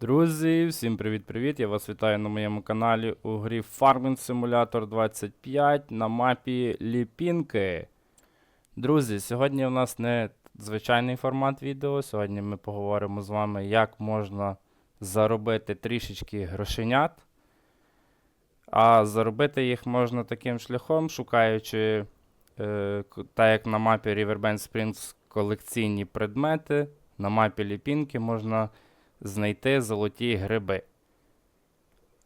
Друзі, всім привіт-привіт! Я вас вітаю на моєму каналі у грі Farming Simulator 25 на мапі Ліпінки. Друзі, сьогодні у нас не звичайний формат відео. Сьогодні ми поговоримо з вами, як можна заробити трішечки грошенят. А заробити їх можна таким шляхом, шукаючи, е, так як на мапі Riverbend Springs колекційні предмети, на мапі Ліпінки можна знайти золоті гриби.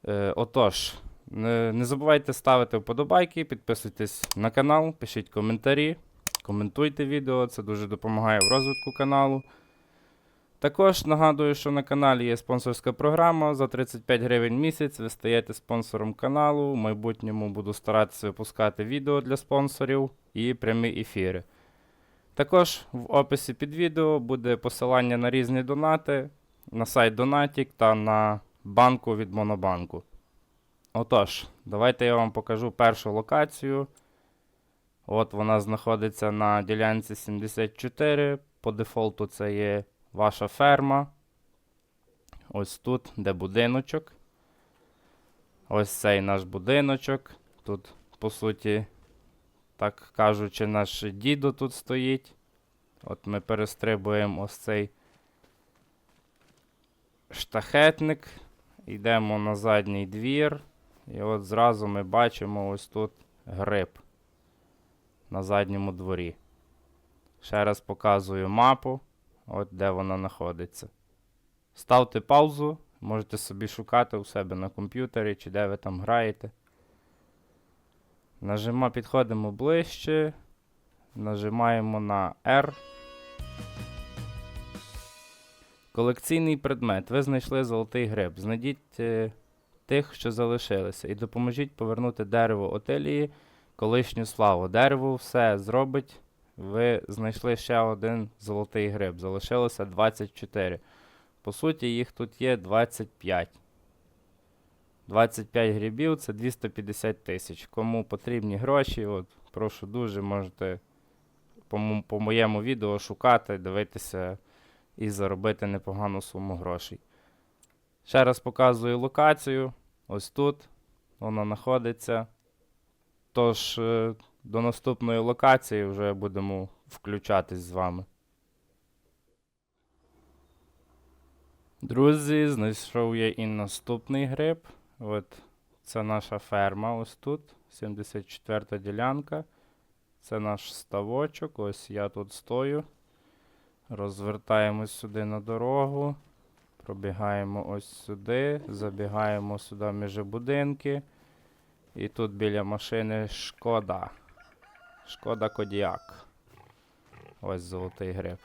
Е, отож, не, не забувайте ставити вподобайки, підписуйтесь на канал, пишіть коментарі, коментуйте відео, це дуже допомагає в розвитку каналу. Також нагадую, що на каналі є спонсорська програма. За 35 гривень місяць ви стаєте спонсором каналу. В майбутньому буду старатися випускати відео для спонсорів і прямі ефіри. Також в описі під відео буде посилання на різні донати на сайт Donatic та на банку від Монобанку. Отож, давайте я вам покажу першу локацію. От вона знаходиться на ділянці 74. По дефолту це є ваша ферма. Ось тут, де будиночок. Ось цей наш будиночок. Тут, по суті, так кажучи, наш дідо тут стоїть. От ми перестрибуємо ось цей штахетник. Йдемо на задній двір. І от зразу ми бачимо ось тут гриб на задньому дворі. Ще раз показую мапу, от де вона знаходиться. Ставте паузу, можете собі шукати у себе на комп'ютері чи де ви там граєте. Нажима, підходимо ближче. Нажимаємо на R. Колекційний предмет. Ви знайшли золотий гриб. Знайдіть е, тих, що залишилися, і допоможіть повернути дерево Отелії колишню славу. Дерево все зробить. Ви знайшли ще один золотий гриб. Залишилося 24. По суті, їх тут є 25. 25 грибів це 250 тисяч. Кому потрібні гроші, от, прошу дуже, можете по, по моєму відео шукати, дивитися і заробити непогану суму грошей. Ще раз показую локацію. Ось тут вона знаходиться. Тож, е, до наступної локації вже будемо включатись з вами. Друзі, знайшов я і наступний гриб. От це наша ферма ось тут. 74 ділянка. Це наш ставочок. Ось я тут стою. Розвертаємось сюди на дорогу. Пробігаємо ось сюди. Забігаємо сюди між будинки. І тут біля машини шкода. Шкода Кодіак. Ось золотий гриб.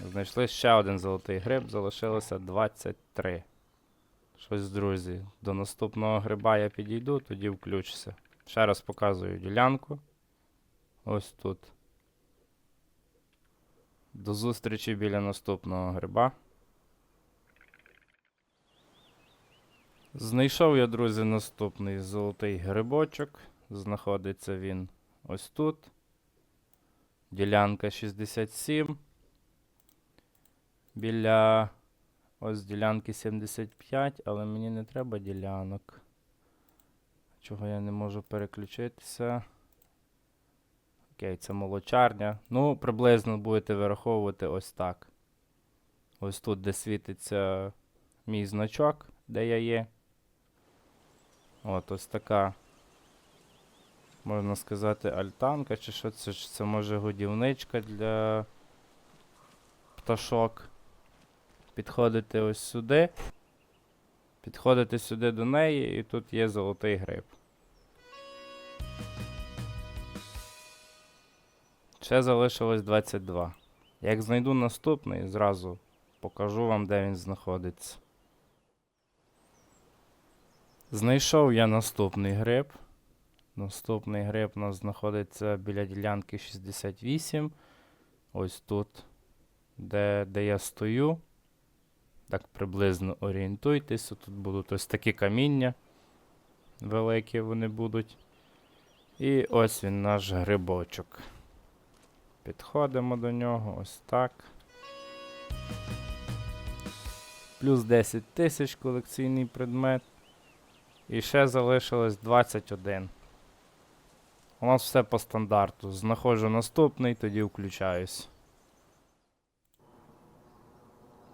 Знайшли ще один золотий гриб, залишилося 23. Щось, друзі, до наступного гриба я підійду, тоді включуся. Ще раз показую ділянку. Ось тут. До зустрічі біля наступного гриба. Знайшов я, друзі, наступний золотий грибочок. Знаходиться він ось тут. Ділянка 67. Біля ось ділянки 75, але мені не треба ділянок. Чого я не можу переключитися? Окей, це молочарня. Ну, приблизно будете вираховувати ось так. Ось тут, де світиться мій значок, де я є. От ось така, можна сказати, альтанка, чи що це? Це може годівничка для пташок. Підходите ось сюди. Підходите сюди до неї, і тут є золотий гриб. Ще залишилось 22. Як знайду наступний, зразу покажу вам, де він знаходиться. Знайшов я наступний гриб. Наступний гриб у нас знаходиться біля ділянки 68. Ось тут, де, де я стою. Так приблизно орієнтуйтесь. Тут будуть ось такі каміння. Великі вони будуть. І ось він наш грибочок. Підходимо до нього ось так. плюс 10 тисяч колекційний предмет. І ще залишилось 21. У нас все по стандарту. Знаходжу наступний, тоді включаюсь.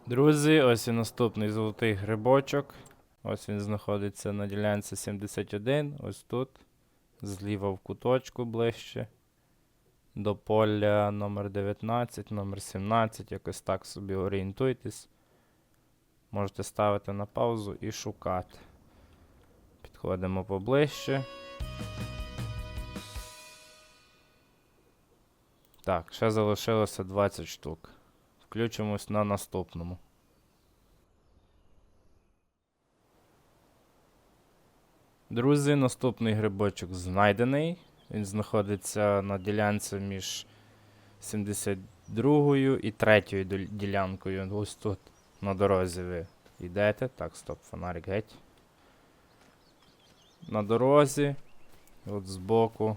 Друзі, ось і наступний золотий грибочок. Ось він знаходиться на ділянці 71, ось тут. Зліва в куточку ближче. До поля номер 19, номер 17, якось так собі орієнтуйтесь. Можете ставити на паузу і шукати. Підходимо поближче. Так, ще залишилося 20 штук. Включимось на наступному. Друзі, наступний грибочок знайдений. Він знаходиться на ділянці між 72 і 3 діл- ділянкою. Ось тут на дорозі ви йдете. Так, стоп, фонарик геть. На дорозі, от збоку,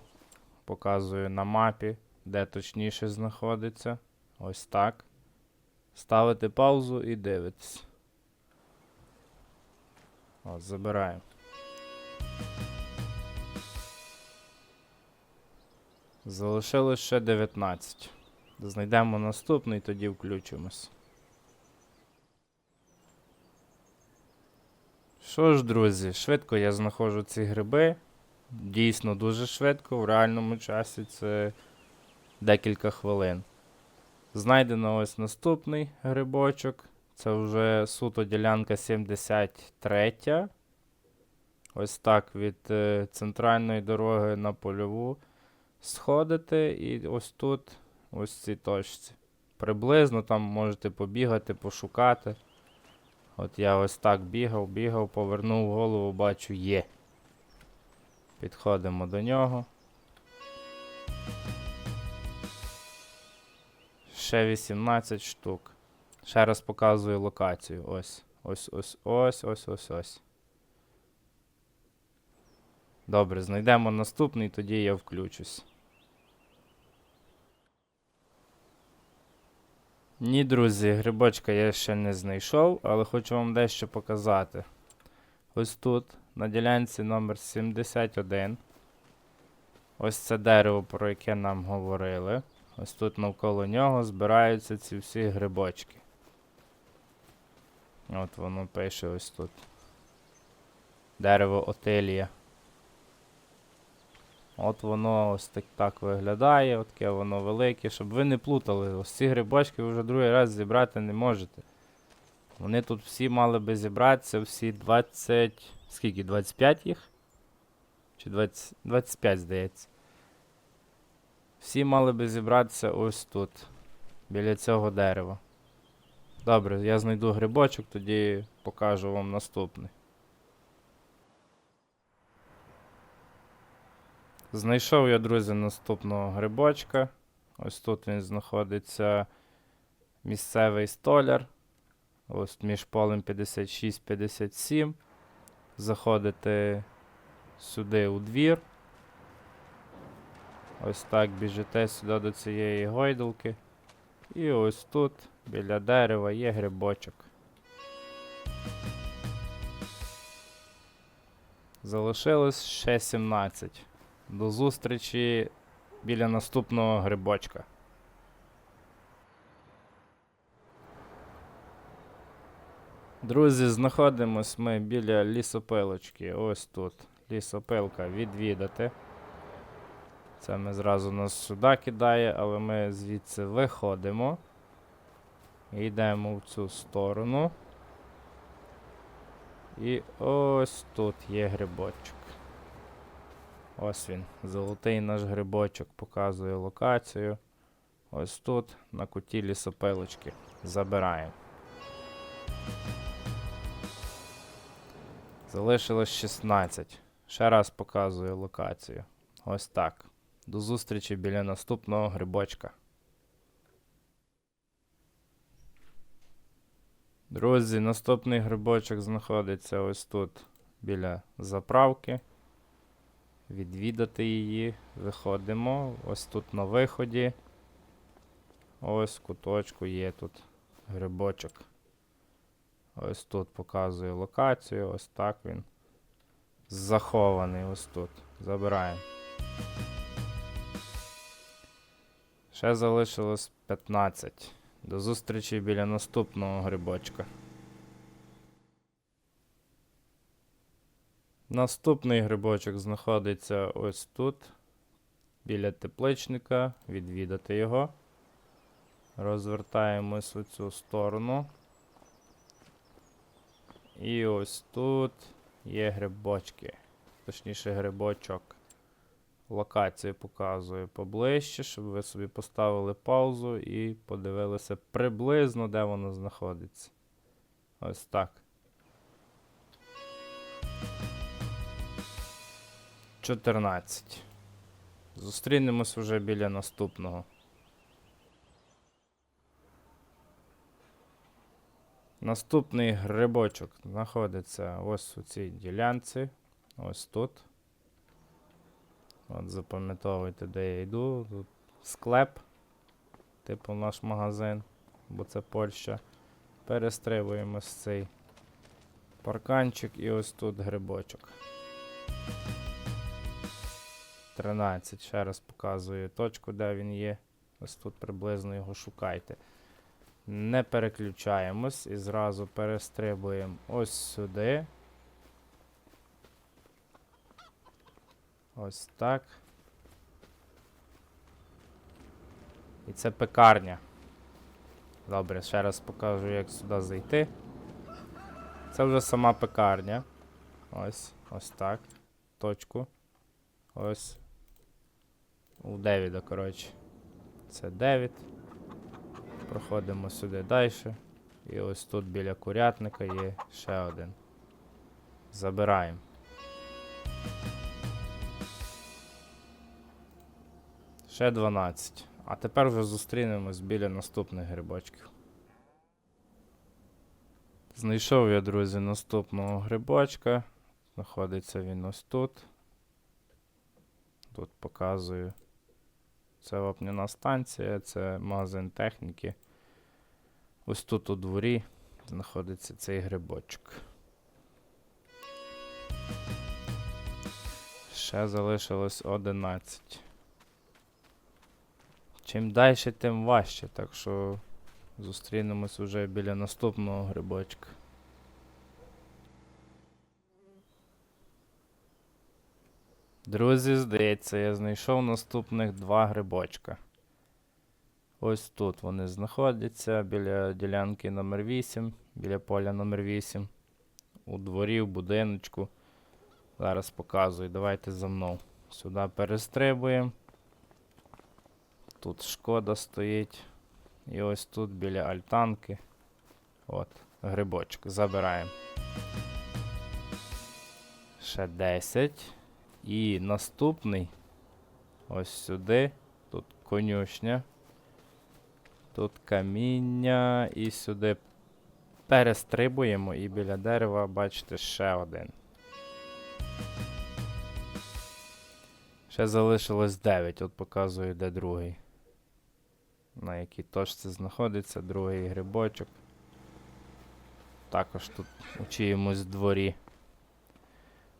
показую на мапі, де точніше знаходиться. Ось так. Ставите паузу і дивитесь. От, забираємо. Залишилось ще 19. Знайдемо наступний, тоді включимось. Що ж, друзі, швидко я знаходжу ці гриби. Дійсно дуже швидко, в реальному часі це декілька хвилин. Знайдено ось наступний грибочок. Це вже суто ділянка 73. Ось так від е, центральної дороги на польову сходите і ось тут, ось в цій точці. Приблизно там можете побігати, пошукати. От я ось так бігав, бігав, повернув голову, бачу, є. Підходимо до нього. Ще 18 штук. Ще раз показую локацію. Ось. Ось, ось, ось, ось, ось, ось. Добре, знайдемо наступний, тоді я включусь. Ні, друзі, грибочка я ще не знайшов, але хочу вам дещо показати. Ось тут, на ділянці номер 71. Ось це дерево, про яке нам говорили. Ось тут навколо нього збираються ці всі грибочки. От воно пише ось тут. Дерево Отелія. От воно ось так, так виглядає, таке воно велике, щоб ви не плутали. Ось ці грибочки ви вже другий раз зібрати не можете. Вони тут всі мали би зібратися, всі 20. Скільки? 25 їх? Чи 20, 25, здається. Всі мали би зібратися ось тут, біля цього дерева. Добре, я знайду грибочок, тоді покажу вам наступний. Знайшов я, друзі, наступного грибочка. Ось тут він знаходиться місцевий столяр. Ось між полем 56-57. Заходите сюди у двір. Ось так біжите сюди до цієї гойдалки. І ось тут, біля дерева, є грибочок. Залишилось ще 17. До зустрічі біля наступного грибочка. Друзі, знаходимось ми біля лісопилочки. Ось тут. Лісопилка відвідати. Це ми зразу нас сюди кидає, але ми звідси виходимо. І йдемо в цю сторону. І ось тут є грибочок. Ось він, золотий наш грибочок, показує локацію. Ось тут, на куті лісопилочки. Забираємо. Залишилось 16. Ще раз показую локацію. Ось так. До зустрічі біля наступного грибочка. Друзі, наступний грибочок знаходиться ось тут біля заправки. Відвідати її. Виходимо. Ось тут на виході. Ось куточку є тут грибочок. Ось тут показую локацію, ось так він. Захований ось тут. Забираємо. Ще залишилось 15. До зустрічі біля наступного грибочка. Наступний грибочок знаходиться ось тут, біля тепличника. Відвідати його. Розвертаємось у цю сторону. І ось тут є грибочки. Точніше, грибочок. Локацію показую поближче, щоб ви собі поставили паузу і подивилися приблизно, де воно знаходиться. Ось так. 14. Зустрінемось вже біля наступного. Наступний грибочок знаходиться ось у цій ділянці. Ось тут. От запам'ятовуйте, де я йду. Тут склеп, типу наш магазин, бо це Польща. Перестрибуємо з цей парканчик і ось тут грибочок. 13. Ще раз показую точку, де він є. Ось тут приблизно його шукайте. Не переключаємось і зразу перестрибуємо ось сюди. Ось так. І це пекарня. Добре, ще раз покажу, як сюди зайти. Це вже сама пекарня. Ось, ось так. Точку. Ось. У Девіда, коротше. Це Девід. Проходимо сюди далі. І ось тут біля курятника є ще один. Забираємо. Ще 12. А тепер вже зустрінемось біля наступних грибочків. Знайшов я, друзі, наступного грибочка. Знаходиться він ось тут. Тут показую. Це вапняна станція, це магазин техніки. Ось тут у дворі знаходиться цей грибочок. Ще залишилось 11. Чим далі, тим важче, так що зустрінемось уже біля наступного грибочка. Друзі, здається, я знайшов наступних два грибочка. Ось тут вони знаходяться біля ділянки номер 8, біля поля номер 8. У дворі, в будиночку. Зараз показую. Давайте за мною. Сюди перестрибуємо. Тут шкода стоїть. І ось тут біля альтанки. От, грибочок. Забираємо. Ще 10. І наступний. Ось сюди. Тут конюшня. Тут каміння. І сюди перестрибуємо. І біля дерева, бачите, ще один. Ще залишилось 9. От показую, де другий. На якій точці знаходиться другий грибочок. Також тут у чиємусь дворі.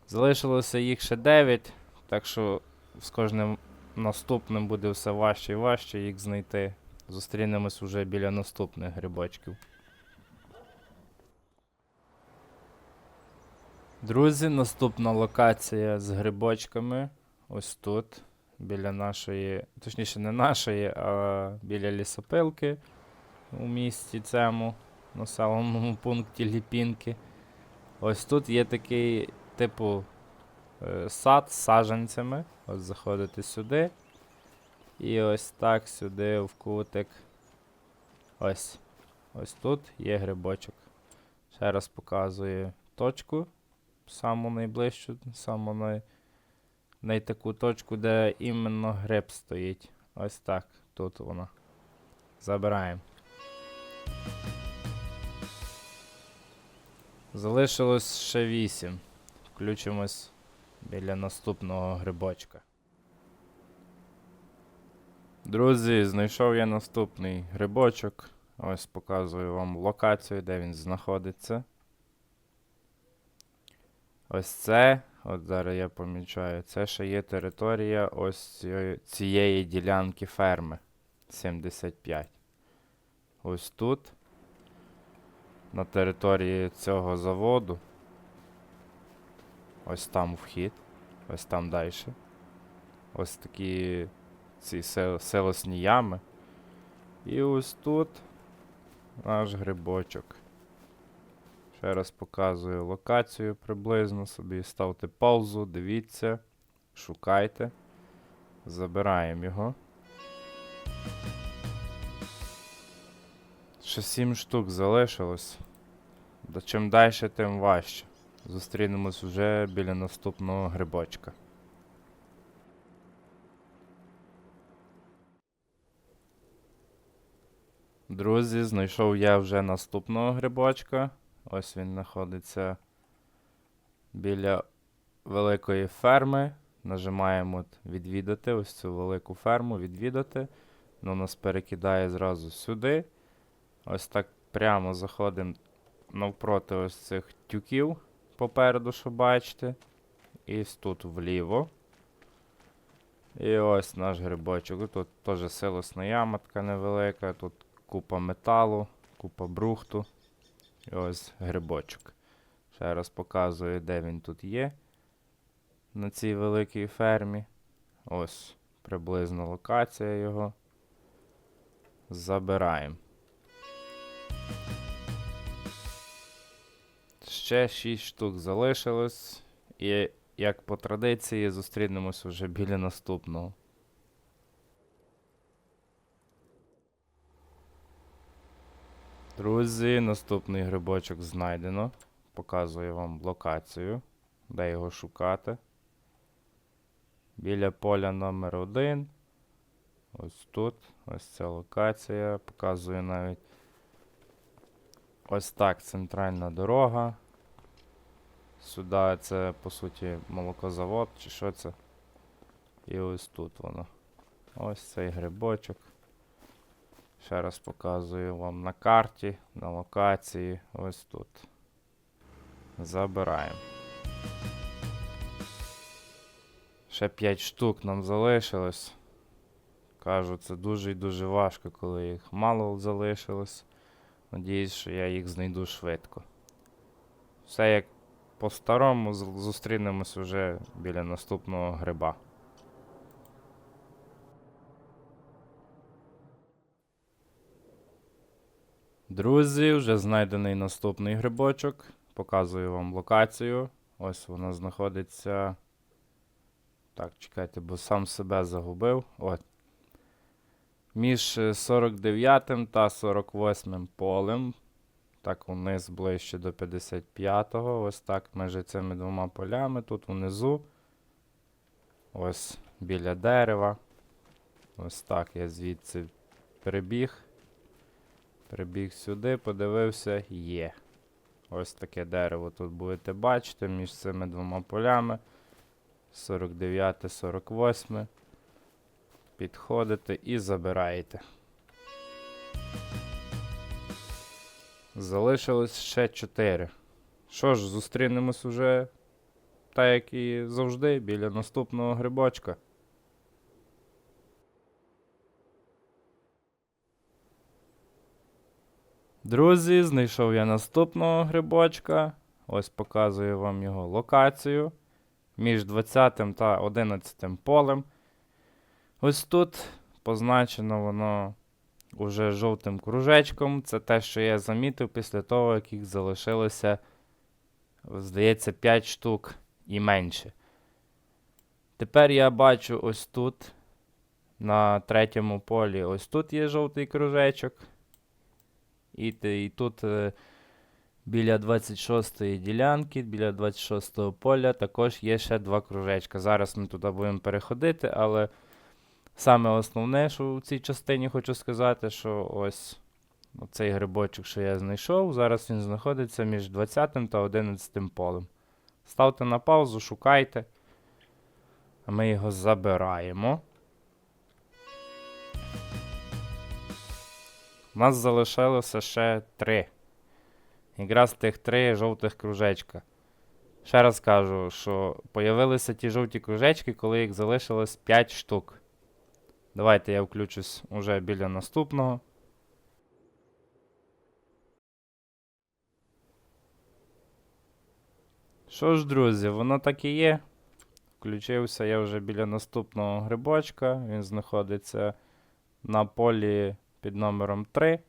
Залишилося їх ще 9, так що з кожним наступним буде все важче і важче їх знайти. Зустрінемось уже біля наступних грибочків. Друзі, наступна локація з грибочками. Ось тут. Біля нашої, точніше, не нашої, а біля лісопилки у місті цьому населеному пункті Ліпінки. Ось тут є такий, типу, е, сад з саджанцями. Ось заходите сюди. І ось так сюди в кутик. Ось. Ось тут є грибочок. Ще раз показую точку. Саму найближчу, саму най... найтаку точку, де іменно гриб стоїть. Ось так. Тут вона. Забираємо. Залишилось ще 8. Включимось біля наступного грибочка. Друзі, знайшов я наступний грибочок. Ось показую вам локацію, де він знаходиться. Ось це, от зараз я помічаю, це ще є територія ось цієї- ділянки ферми 75. Ось тут, на території цього заводу. Ось там вхід, ось там далі. Ось такі ці сел- селосні ями. І ось тут наш грибочок. Ще раз показую локацію приблизно собі. Ставте паузу, дивіться, шукайте. Забираємо його. Ще 7 штук залишилось. Чим далі, тим важче. Зустрінемось вже біля наступного грибочка. Друзі, знайшов я вже наступного грибочка. Ось він знаходиться біля великої ферми. Нажимаємо відвідати ось цю велику ферму, відвідати. Воно нас перекидає зразу сюди. Ось так прямо заходимо навпроти ось цих тюків попереду, що бачите. І тут вліво. І ось наш грибочок. Тут теж силосна яма така невелика. Тут купа металу, купа брухту. І ось грибочок. Ще раз показую, де він тут є. На цій великій фермі. Ось приблизно локація його. Забираємо. Ще 6 штук залишилось. І як по традиції зустрінемось вже біля наступного. Друзі, наступний грибочок знайдено. Показую вам локацію, де його шукати. Біля поля номер 1 Ось тут. Ось ця локація. Показую навіть ось так центральна дорога. Сюди це, по суті, молокозавод чи що це. І ось тут воно. Ось цей грибочок. Ще раз показую вам на карті, на локації. Ось тут. Забираємо. Ще 5 штук нам залишилось. Кажу, це дуже і дуже важко, коли їх мало залишилось. Надіюсь, що я їх знайду швидко. Все як по-старому, зустрінемось вже біля наступного гриба. Друзі, вже знайдений наступний грибочок. Показую вам локацію. Ось вона знаходиться. Так, чекайте, бо сам себе загубив. От. Між е, 49 та 48 полем. Так, вниз ближче до 55-го. Ось так між цими двома полями. Тут внизу. Ось біля дерева. Ось так я звідси прибіг. Прибіг сюди, подивився, є. Ось таке дерево тут будете бачити між цими двома полями. 49, 48. Підходите і забираєте. Залишилось ще 4. Що ж, зустрінемось уже, так як і завжди, біля наступного грибочка. Друзі, знайшов я наступного грибочка. Ось показую вам його локацію. Між 20 та 11 полем. Ось тут позначено воно уже жовтим кружечком. Це те, що я замітив після того, як їх залишилося, здається, 5 штук і менше. Тепер я бачу ось тут, на третьому полі, ось тут є жовтий кружечок. І, і тут е, біля 26-ї ділянки, біля 26-го поля також є ще два кружечка. Зараз ми туди будемо переходити, але саме основне, що в цій частині хочу сказати, що ось цей грибочок, що я знайшов, зараз він знаходиться між 20 та 11 полем. Ставте на паузу, шукайте. А ми його забираємо. У нас залишилося ще три. Якраз тих три жовтих кружечка. Ще раз кажу, що появилися ті жовті кружечки, коли їх залишилось 5 штук. Давайте я включусь уже біля наступного. Що ж, друзі, воно так і є. Включився я вже біля наступного грибочка. Він знаходиться на полі під номером 3.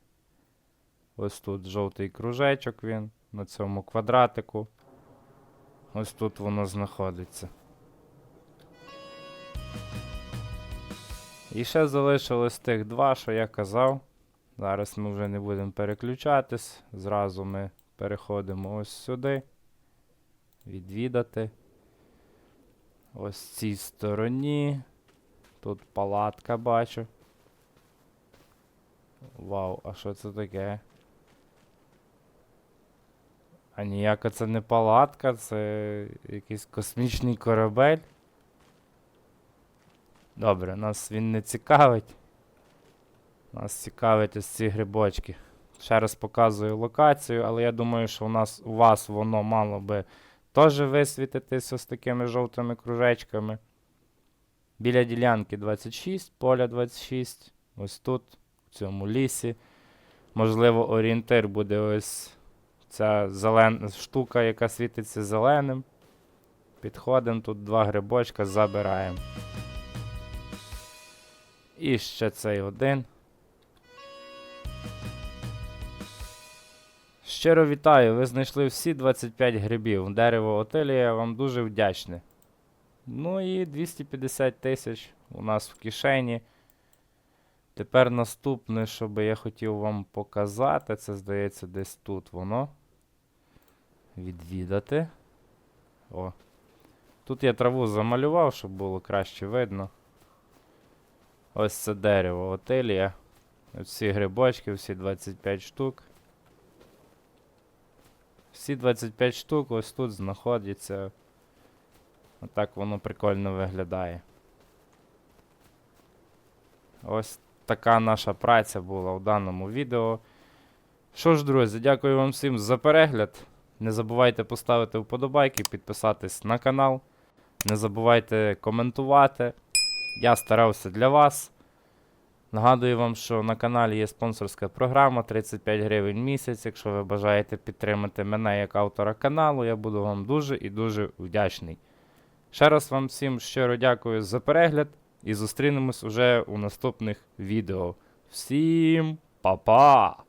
Ось тут жовтий кружечок він на цьому квадратику. Ось тут воно знаходиться. І ще залишилось тих два, що я казав. Зараз ми вже не будемо переключатись. Зразу ми переходимо ось сюди. Відвідати. Ось цій стороні. Тут палатка бачу. Вау, а що це таке? А ніяка це не палатка, це якийсь космічний корабель. Добре, нас він не цікавить. Нас цікавить ось ці грибочки. Ще раз показую локацію, але я думаю, що у нас у вас воно мало би теж висвітитись ось такими жовтими кружечками. Біля ділянки 26, поля 26. Ось тут, в цьому лісі. Можливо, орієнтир буде ось ця зелена штука, яка світиться зеленим. Підходимо, тут два грибочка забираємо. І ще цей один. Щиро вітаю, ви знайшли всі 25 грибів. Дерево Отелія, вам дуже вдячний. Ну і 250 тисяч у нас в кишені. Тепер наступне, що би я хотів вам показати, це здається десь тут воно. Відвідати. О. Тут я траву замалював, щоб було краще видно. Ось це дерево Отелія. Всі грибочки, всі 25 штук. Всі 25 штук ось тут знаходяться. Отак воно прикольно виглядає. Ось така наша праця була у даному відео. Що ж, друзі, дякую вам всім за перегляд. Не забувайте поставити вподобайки, підписатись на канал. Не забувайте коментувати. Я старався для вас. Нагадую вам, що на каналі є спонсорська програма 35 гривень в місяць. Якщо ви бажаєте підтримати мене як автора каналу, я буду вам дуже і дуже вдячний. Ще раз вам всім щиро дякую за перегляд і зустрінемось уже у наступних відео. Всім па-па!